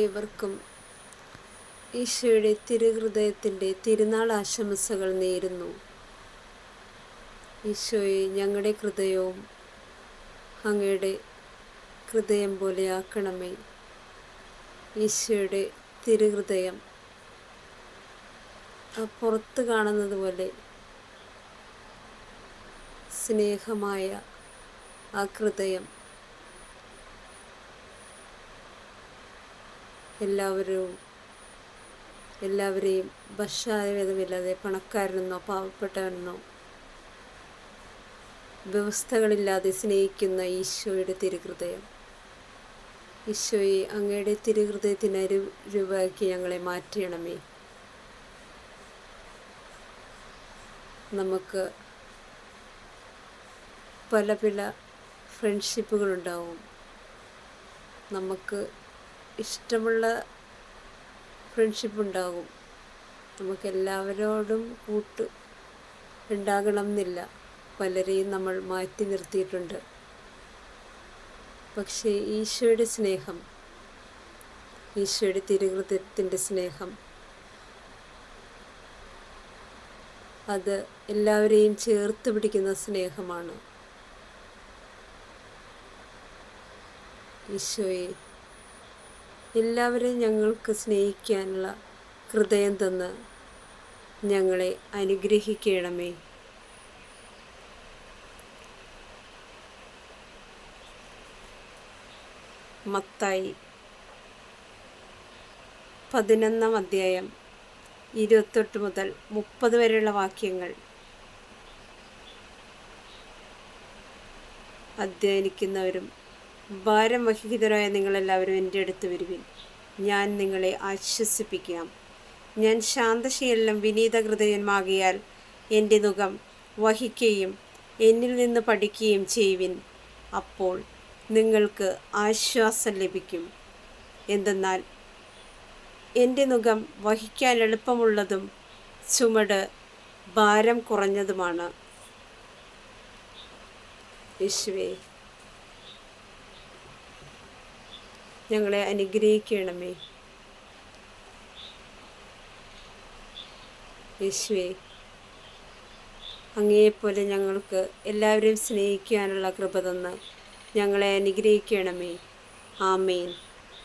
ഏവർക്കും ഈശോയുടെ തിരുഹൃദയത്തിന്റെ തിരുനാൾ ആശംസകൾ നേരുന്നു. ഈശോയെ ഞങ്ങളുടെ ഹൃദയവും അങ്ങയുടെ ഹൃദയം പോലെയാക്കണമേ ഈശോയുടെ തിരുഹൃദയം ആ പുറത്ത് കാണുന്നത് പോലെ സ്നേഹമായ ആ ഹൃദയം എല്ലാവരും എല്ലാവരെയും ഭക്ഷാഭേദമില്ലാതെ പണക്കാരനെന്നോ പാവപ്പെട്ടവനെന്നോ വ്യവസ്ഥകളില്ലാതെ സ്നേഹിക്കുന്ന ഈശോയുടെ തിരുഹൃദയം. ഈശോയെ അങ്ങയുടെ തിരുഹൃദയത്തിന് അരു രൂപയാക്കി ഞങ്ങളെ മാറ്റണമേ. നമുക്ക് പല പല ഫ്രണ്ട്ഷിപ്പുകളുണ്ടാവും നമുക്ക് ഇഷ്ടമുള്ള ഫ്രണ്ട്ഷിപ്പ് ഉണ്ടാകും. നമുക്ക് എല്ലാവരോടും കൂട്ട് ഉണ്ടാകണം എന്നില്ല പലരെയും നമ്മൾ മാറ്റി നിർത്തിയിട്ടുണ്ട്. പക്ഷേ ഈശോയുടെ സ്നേഹം ഈശോയുടെ തിരുഹൃദയത്തിന്റെ സ്നേഹം അത് എല്ലാവരെയും ചേർത്ത് പിടിക്കുന്ന സ്നേഹമാണ് ഈശോയെ എല്ലാവരെയും ഞങ്ങൾക്ക് സ്നേഹിക്കാനുള്ള ഹൃദയം തന്ന് ഞങ്ങളെ അനുഗ്രഹിക്കണമേ. മത്തായി പതിനൊന്നാം അധ്യായം ഇരുപത്തെട്ട് മുതൽ മുപ്പത് വരെയുള്ള വാക്യങ്ങൾ അധ്യയനിക്കുന്നവരും ഭാരം വഹിതരായ നിങ്ങളെല്ലാവരും എന്റെ അടുത്ത് വരുവിൻ. ഞാൻ നിങ്ങളെ ആശ്വസിപ്പിക്കാം. ഞാൻ ശാന്തശീലം വിനീത ഹൃദയന്മാകിയാൽ എന്റെ മുഖം വഹിക്കുകയും എന്നിൽ നിന്ന് പഠിക്കുകയും ചെയ്യുവിൻ. അപ്പോൾ നിങ്ങൾക്ക് ആശ്വാസം ലഭിക്കും. എന്തെന്നാൽ എന്റെ മുഖം വഹിക്കാൻ എളുപ്പമുള്ളതും ചുമട് ഭാരം കുറഞ്ഞതുമാണ്. യേശുവേ. ഞങ്ങളെ അനുഗ്രഹിക്കണമേ. യേശുവേ അങ്ങേപ്പോലെ ഞങ്ങൾക്ക് എല്ലാവരെയും സ്നേഹിക്കാനുള്ള കൃപ തന്ന് ഞങ്ങളെ അനുഗ്രഹിക്കണമേ. ആമേൻ.